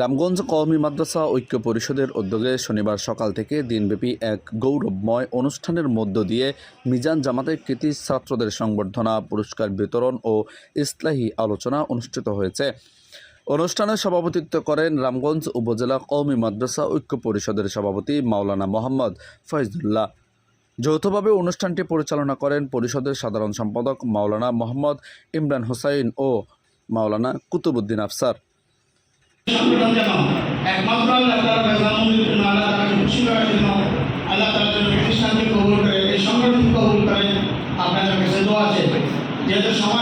রামগঞ্জ কওমি মাদ্রাসা ঐক্য পরিষদের উদ্যোগে শনিবার সকাল থেকে দিনব্যাপী এক গৌরবময় অনুষ্ঠানের মধ্য দিয়ে মিজান জামাতের কৃতি ছাত্রদের সংবর্ধনা, পুরস্কার বিতরণ ও ইসলাহী আলোচনা অনুষ্ঠিত হয়েছে। অনুষ্ঠানে সভাপতিত্ব করেন রামগঞ্জ উপজেলা কওমি মাদ্রাসা ঐক্য পরিষদের সভাপতি মাওলানা মোহাম্মদ ফয়জুল্লাহ। যৌথভাবে অনুষ্ঠানটি পরিচালনা করেন পরিষদের সাধারণ সম্পাদক মাওলানা মোহাম্মদ ইমরান হোসাইন ও মাওলানা কুতুবুদ্দিন আফসার।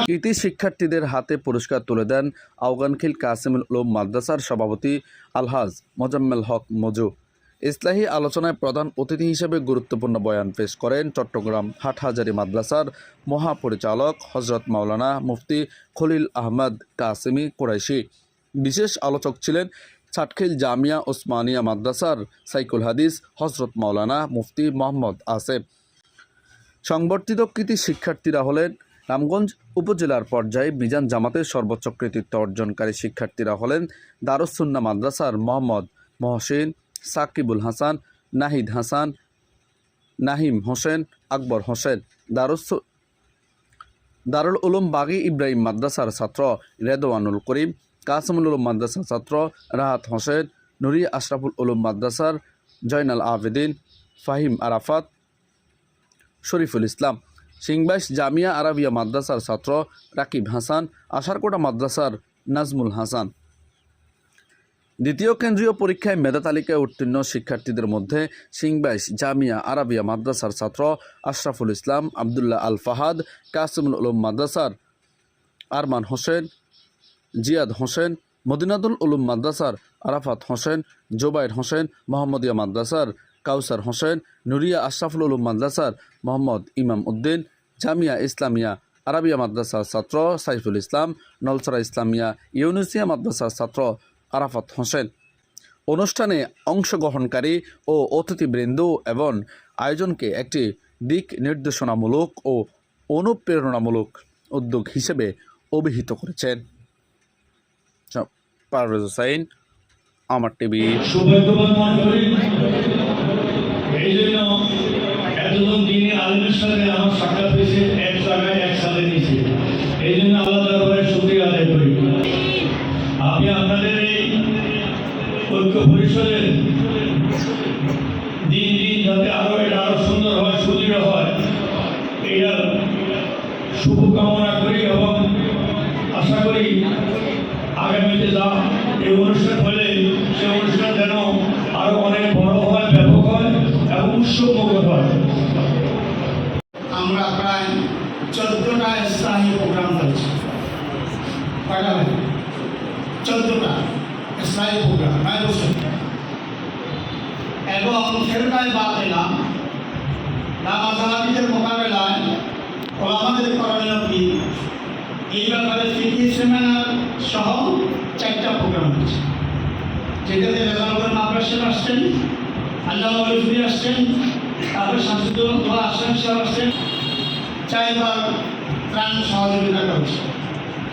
কৃতি শিক্ষার্থীদের হাতে পুরস্কার তুলে দেন আওগানখিল কাসিমুল উলুম মাদ্রাসার সভাপতি আলহাজ মোজাম্মেল হক মজু। ইসলাহী আলোচনায় প্রধান অতিথি হিসেবে গুরুত্বপূর্ণ বয়ান পেশ করেন চট্টগ্রাম হাটহাজারী মাদ্রাসার মহাপরিচালক হজরত মাওলানা মুফতি খলিল আহমদ কাসিমি কুরাইশি। বিশেষ আলোচক ছিলেন ছাটখিল জামিয়া ওসমানিয়া মাদ্রাসার সাইকুল হাদিস হজরত মাওলানা মুফতি মোহাম্মদ আসেফ। সংবর্ধিত কৃতি শিক্ষার্থীরা হলেন রামগঞ্জ উপজেলার পর্যায়ে মিজান জামাতের সর্বোচ্চ কৃতিত্ব অর্জনকারী শিক্ষার্থীরা হলেন দারুসুন্না মাদ্রাসার মোহাম্মদ মহসিন, সাকিবুল হাসান, নাহিদ হাসান, নাহিম হোসেন, আকবর হোসেন। দারুস, দারুল উলুম বাগি ইব্রাহিম মাদ্রাসার ছাত্র রেদওয়ানুল করিম কাসমুল উলুম মাদ্রাসার ছাত্র, রাহাত হোসেন, নুরি আশরাফুল উলুম মাদ্রাসার, জয়নাল আবেদিন, ফাহিম আরাফাত, শরীফুল ইসলাম। সিংবাইশ জামিয়া আরাবিয়া মাদ্রাসার ছাত্র, রাকিব হাসান, আশারকোটা মাদ্রাসার নাজমুল হাসান। দ্বিতীয় কেন্দ্রীয় পরীক্ষায় মেধা তালিকায় উত্তীর্ণ শিক্ষার্থীদের মধ্যে সিংবাইশ জামিয়া আরাবিয়া মাদ্রাসার ছাত্র, আশরাফুল ইসলাম, আবদুল্লাহ আল ফাহাদ কাসিমুল উলুম মাদ্রাসার আরমান হোসেন জিয়াদ হোসেন, মদিনাদুল উলুম মাদ্রাসার আরাফাত হোসেন, জোবাইর হোসেন মোহাম্মদিয়া মাদ্রাসার কাউসার হোসেন, নুরিয়া আশরাফুল উলুম মাদ্রাসার মোহাম্মদ ইমাম উদ্দিন, জামিয়া ইসলামিয়া আরাবিয়া মাদ্রাসার ছাত্র সাইফুল ইসলাম নলসরা ইসলামিয়া ইউনিসিয়া মাদ্রাসার ছাত্র আরাফাত হোসেন। অনুষ্ঠানে অংশগ্রহণকারী ও অতিথিবৃন্দ এবং আয়োজনকে একটি দিক নির্দেশনামূলক ও অনুপ্রেরণামূলক উদ্যোগ হিসেবে অভিহিত করেছেন। পারভেজ হোসাইন আমার টিভি। শুভকামনা করি এবং আশা করি আগামীতে যা এই অনুষ্ঠান হলে সেই অনুষ্ঠান যেন আরও অনেক বড় হয়, ব্যাপক হয় এবং উৎসবমুখর হয়। আমরা প্রায় চোদ্দটা স্থায়ী প্রোগ্রাম করেছি। কয়টা চোদ্দটা স্থায়ী প্রোগ্রাম নয় বছর এবং ফেরকায় বাদ এলাম নামাজাহাবিদের মোকাবেলায় ওলামাদের করণীয় কি? এই ব্যাপারে ফিকি সেমিনার সহ চারটা প্রোগ্রাম হচ্ছে যেটাতে রেজানুল আসছেন আল্লাহ মৌলভী আসছেন, তারপরে শামসুদ্দুল দোয়া আসেন সাহেব আসছেন। চারবার ত্রাণ সহযোগিতা করছে।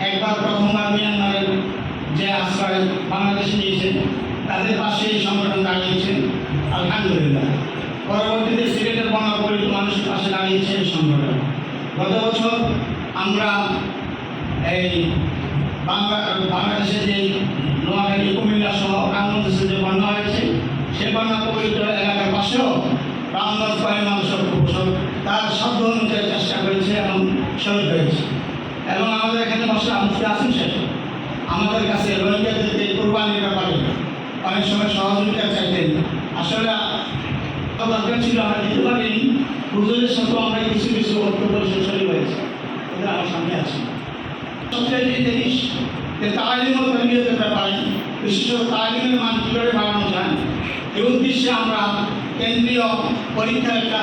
একবার প্রথমবার মিয়ানমারের যে আশ্রয় বাংলাদেশে নিয়েছেন, তাদের পাশে এই সংগঠন দাঁড়িয়েছেন। আলহামদুলিল্লাহ। পরবর্তীতে সিলেটের বনাপরিত মানুষের পাশে দাঁড়িয়েছে এই সংগঠন। গত বছর আমরা এই বাংলা বাংলাদেশের যে নোয়াখালী কুমিল্লা সহ রামগঞ্জে যে বন্যা হয়েছে, সে বন্যা প্রকৃত এলাকার পাশেও রামগঞ্জ কয়েক মানুষের প্রকৌশল তার শব্দ অনুযায়ী চেষ্টা করেছে এবং শহীদ হয়েছে। এবং আমাদের এখানে বসে মুফতি আসেন শেষ। আমাদের কাছে রোহিঙ্গাদেরকে কোরবানির ব্যাপারে অনেক সময় সহযোগিতা চাইতেন। আসলে দরকার ছিল, আমরা দিতে পারিনি। হুজুরের সাথেও আমরা কিছু কিছু শরীর হয়েছে। এটা আমার সামনে আছে। সবচেয়ে জিনিস, যে তালিম ও তরবিয়তের ব্যাপারে বিশেষত তালিমের মান কীভাবে বাড়ানো যায়। এই উদ্দেশ্যে আমরা কেন্দ্রীয় পরীক্ষার একটা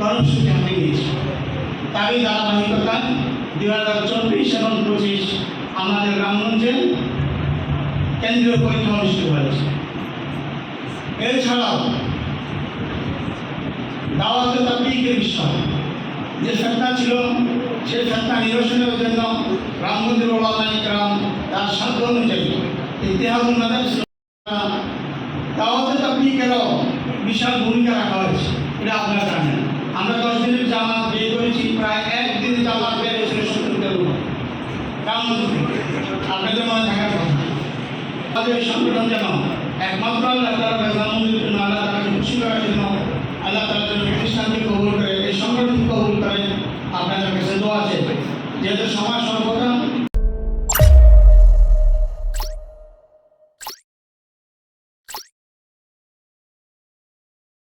কর্মসূচি হাতে নিয়েছি। তারই ধারাবাহিকতায় দুই হাজার চব্বিশ এবং পঁচিশ আমাদের রামগঞ্জে কেন্দ্রীয় পরীক্ষা অনুষ্ঠিত হয়েছে। এছাড়াও দাওয়াতে তাবলিগের বিষয় যে ফেতনা ছিল, সেই ফেতনা নিরসনের জন্য রামগঞ্জের ওলামাই গ্রাম তার সাধ্য অনুযায়ী ইতিহাস দাওয়াতে তাবলিগেরও বিশাল ভূমিকা রাখা হয়েছে এটা আপনারা জানেন আমরা দশ দিনের জামাত বিয়ে করেছি প্রায় একদিন জামাত বের হয়েছিল সত্তর কেমন আপনাদের মনে থাকার কথা আমাদের সংগঠন যেন একমাত্র আল্লাহ তালা প্রধানমন্ত্রীর জন্য আল্লাহ তালাকে খুশি করার জন্য আল্লাহ তালার জন্য খ্রিস্টানকে কবুল করে, এই সংগঠনকে কবুল করে আপনাদের কাছে দোয়া আছে যেহেতু সমাজ সর্বপ্রথম